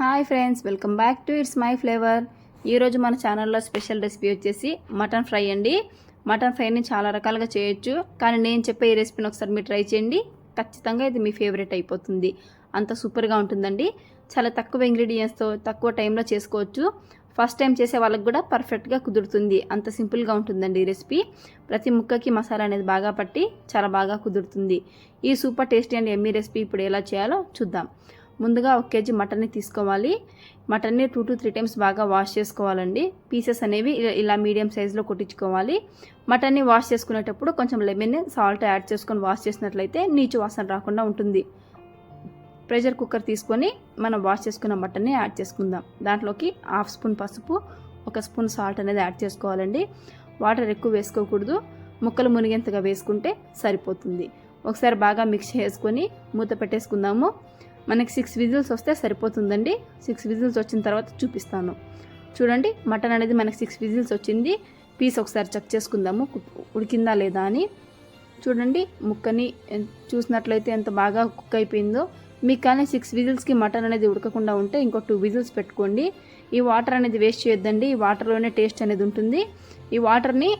Hi friends welcome back to it's my flavour. ఈరోజు మన ఛానల్లో స్పెషల్ రెసిపీ వచ్చేసి మటన్ ఫ్రై అండి. మటన్ ఫ్రైని చాలా రకాలుగా చేయొచ్చు కానీ నేను చెప్పే ఈ రెసిపీని ఒకసారి మీరు ట్రై చేయండి. ఖచ్చితంగా ఇది మీ ఫేవరెట్ అయిపోతుంది. అంత సూపర్గా ఉంటుందండి. చాలా తక్కువ ఇంగ్రీడియంట్స్తో తక్కువ టైంలో చేసుకోవచ్చు. ఫస్ట్ టైం చేసే వాళ్ళకి కూడా పర్ఫెక్ట్గా కుదురుతుంది. అంత సింపుల్గా ఉంటుందండి ఈ రెసిపీ. ప్రతి ముక్కకి మసాలా అనేది బాగా పట్టి చాలా బాగా కుదురుతుంది. ఈ super tasty and yummy recipe ఇప్పుడు ఎలా చేయాలో చూద్దాం. ముందుగా ఒక కేజీ మటన్ని తీసుకోవాలి. మటన్ని టూ టు త్రీ టైమ్స్ బాగా వాష్ చేసుకోవాలండి. పీసెస్ అనేవి ఇలా- ఇలా మీడియం సైజులో కొట్టించుకోవాలి. మటన్ని వాష్ చేసుకునేటప్పుడు కొంచెం లెమన్ సాల్ట్ యాడ్ చేసుకొని వాష్ చేసినట్లయితే నీచు వాసన రాకుండా ఉంటుంది. ప్రెషర్ కుక్కర్ తీసుకొని మనం వాష్ చేసుకున్న మటన్ని యాడ్ చేసుకుందాం. దాంట్లోకి హాఫ్ స్పూన్ పసుపు ఒక స్పూన్ సాల్ట్ అనేది యాడ్ చేసుకోవాలండి. వాటర్ ఎక్కువ వేసుకోకూడదు. ముక్కలు మునిగేంతగా వేసుకుంటే సరిపోతుంది. ఒకసారి బాగా మిక్స్ చేసుకొని మూత పెట్టేసుకుందాము. మనకి సిక్స్ విజిల్స్ వస్తే సరిపోతుందండి. సిక్స్ విజిల్స్ వచ్చిన తర్వాత చూపిస్తాను. చూడండి మటన్ అనేది మనకి సిక్స్ విజిల్స్ వచ్చింది. పీస్ ఒకసారి చెక్ చేసుకుందాము. ఉడికిందా లేదా అని. చూడండి ముక్కని చూసినట్లయితే ఎంత బాగా కుక్ అయిపోయిందో. మీకు కానీ సిక్స్ విజిల్స్కి మటన్ అనేది ఉడకకుండా ఉంటే ఇంకో టూ విజిల్స్ పెట్టుకోండి. ఈ వాటర్ అనేది వేస్ట్ చేయొద్దండి. ఈ వాటర్లోనే టేస్ట్ అనేది ఉంటుంది. ఈ వాటర్ని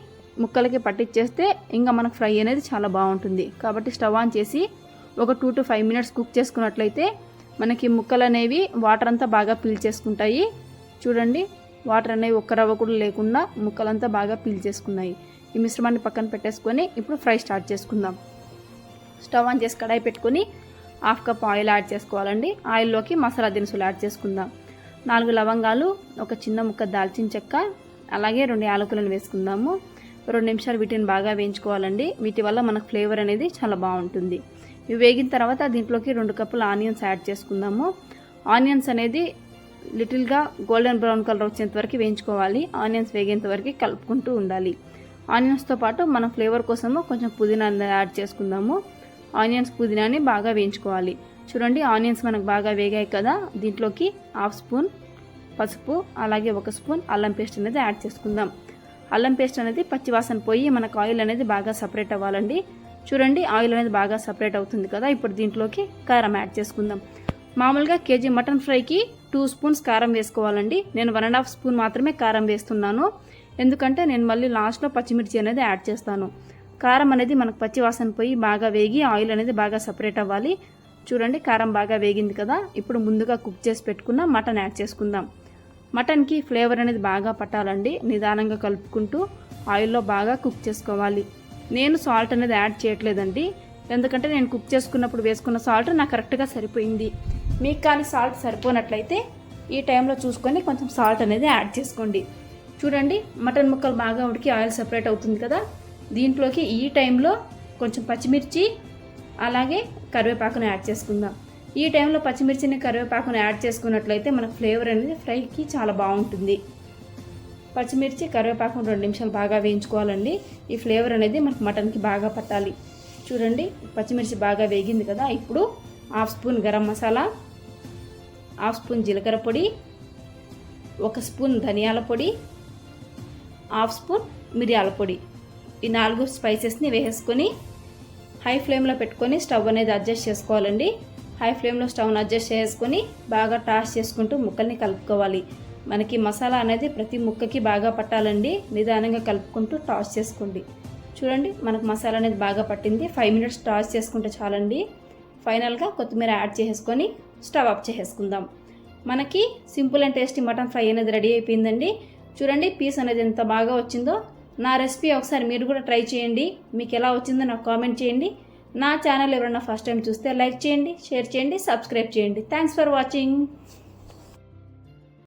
ముక్కలకి పట్టించేస్తే ఇంకా మనకు ఫ్రై అనేది చాలా బాగుంటుంది. కాబట్టి స్టవ్ ఆన్ చేసి ఒక two to five minutes cook చేసుకున్నట్లయితే మనకి ముక్కలు అనేవి వాటర్ అంతా బాగా పీల్చేసుకుంటాయి. చూడండి వాటర్ అనేవి ఒక్క రవ్వ కూడా లేకుండా ముక్కలంతా బాగా పీల్చేసుకున్నాయి. ఈ మిశ్రమాన్ని పక్కన పెట్టేసుకొని ఇప్పుడు ఫ్రై స్టార్ట్ చేసుకుందాం. స్టవ్ ఆన్ చేసి కడాయి పెట్టుకొని హాఫ్ కప్ ఆయిల్ యాడ్ చేసుకోవాలండి. ఆయిల్లోకి మసాలా దినుసులు యాడ్ చేసుకుందాం. నాలుగు లవంగాలు ఒక చిన్న ముక్క దాల్చిన చెక్క అలాగే రెండు యాలకులను వేసుకుందాము. రెండు నిమిషాలు వీటిని బాగా వేయించుకోవాలండి. వీటి వల్ల మనకు ఫ్లేవర్ అనేది చాలా బాగుంటుంది. ఇవి వేగిన తర్వాత దీంట్లోకి రెండు కప్పుల ఆనియన్స్ యాడ్ చేసుకుందాము. ఆనియన్స్ అనేది లిటిల్గా గోల్డెన్ బ్రౌన్ కలర్ వచ్చేంత వరకు వేయించుకోవాలి. ఆనియన్స్ వేగేంత వరకు కలుపుకుంటూ ఉండాలి. ఆనియన్స్తో పాటు మనం ఫ్లేవర్ కోసము కొంచెం పుదీనా యాడ్ చేసుకుందాము. ఆనియన్స్ పుదీనాని బాగా వేయించుకోవాలి. చూడండి ఆనియన్స్ మనకు బాగా వేగాయి కదా. దీంట్లోకి హాఫ్ స్పూన్ పసుపు అలాగే ఒక స్పూన్ అల్లం పేస్ట్ అనేది యాడ్ చేసుకుందాం. అల్లం పేస్ట్ అనేది పచ్చివాసన పోయి మనకు ఆయిల్ అనేది బాగా సపరేట్ అవ్వాలండి. చూడండి ఆయిల్ అనేది బాగా సపరేట్ అవుతుంది కదా ఇప్పుడు దీంట్లోకి కారం యాడ్ చేసుకుందాం. మామూలుగా కేజీ మటన్ ఫ్రైకి టూ స్పూన్స్ కారం వేసుకోవాలండి. నేను వన్ అండ్ హాఫ్ స్పూన్ మాత్రమే కారం వేస్తున్నాను. ఎందుకంటే నేను మళ్ళీ లాస్ట్లో పచ్చిమిర్చి అనేది యాడ్ చేస్తాను. కారం అనేది మనకు పచ్చి వాసన పోయి బాగా వేగి ఆయిల్ అనేది బాగా సపరేట్ అవ్వాలి. చూడండి కారం బాగా వేగింది కదా ఇప్పుడు ముందుగా కుక్ చేసి పెట్టుకున్న మటన్ యాడ్ చేసుకుందాం. మటన్కి ఫ్లేవర్ అనేది బాగా పట్టాలండి. నిదానంగా కలుపుకుంటూ ఆయిల్లో బాగా కుక్ చేసుకోవాలి. నేను సాల్ట్ అనేది యాడ్ చేయట్లేదండి. ఎందుకంటే నేను కుక్ చేసుకున్నప్పుడు వేసుకున్న సాల్ట్ నాకు కరెక్ట్గా సరిపోయింది. మీకు కానీ సాల్ట్ సరిపోనట్లయితే ఈ టైంలో చూసుకొని కొంచెం సాల్ట్ అనేది యాడ్ చేసుకోండి. చూడండి మటన్ ముక్కలు బాగా ఉడికి ఆయిల్ సపరేట్ అవుతుంది కదా? దీంట్లోకి ఈ టైంలో కొంచెం పచ్చిమిర్చి అలాగే కరివేపాకును యాడ్ చేసుకుందాం. ఈ టైంలో పచ్చిమిర్చిని కరివేపాకును యాడ్ చేసుకున్నట్లయితే మన ఫ్లేవర్ అనేది ఫ్రైకి చాలా బాగుంటుంది. పచ్చిమిర్చి కరివేపాకును రెండు నిమిషాలు బాగా వేయించుకోవాలండి. ఈ ఫ్లేవర్ అనేది మనకు మటన్కి బాగా పట్టాలి. చూడండి పచ్చిమిర్చి బాగా వేగింది కదా. ఇప్పుడు half spoon garam masala half spoon జీలకర్ర పొడి ఒక స్పూన్ ధనియాల పొడి హాఫ్ స్పూన్ మిరియాల పొడి. ఈ నాలుగు స్పైసెస్ని వేసేసుకొని హై ఫ్లేమ్లో పెట్టుకొని స్టవ్ అనేది అడ్జస్ట్ చేసుకోవాలండి. హై ఫ్లేమ్లో స్టవ్ని అడ్జస్ట్ చేసుకొని బాగా టాస్ చేసుకుంటూ ముక్కల్ని కలుపుకోవాలి. మనకి మసాలా అనేది ప్రతి ముక్కకి బాగా పట్టాలండి. నిదానంగా కలుపుకుంటూ టాస్ చేసుకోండి. చూడండి మనకు మసాలా అనేది బాగా పట్టింది. ఫైవ్ మినిట్స్ టాస్ చేసుకుంటే చాలండి. ఫైనల్గా కొత్తిమీర యాడ్ చేసుకొని స్టవ్ ఆఫ్ చేసేసుకుందాం మనకి simple and tasty mutton fry అనేది రెడీ అయిపోయిందండి. చూడండి పీస్ అనేది ఎంత బాగా వచ్చిందో. నా రెసిపీ ఒకసారి మీరు కూడా ట్రై చేయండి. మీకు ఎలా వచ్చిందో నాకు కామెంట్ చేయండి. నా ఛానల్ ఎవరైనా ఫస్ట్ టైం చూస్తే లైక్ చేయండి షేర్ చేయండి సబ్స్క్రైబ్ చేయండి. Thanks for watching.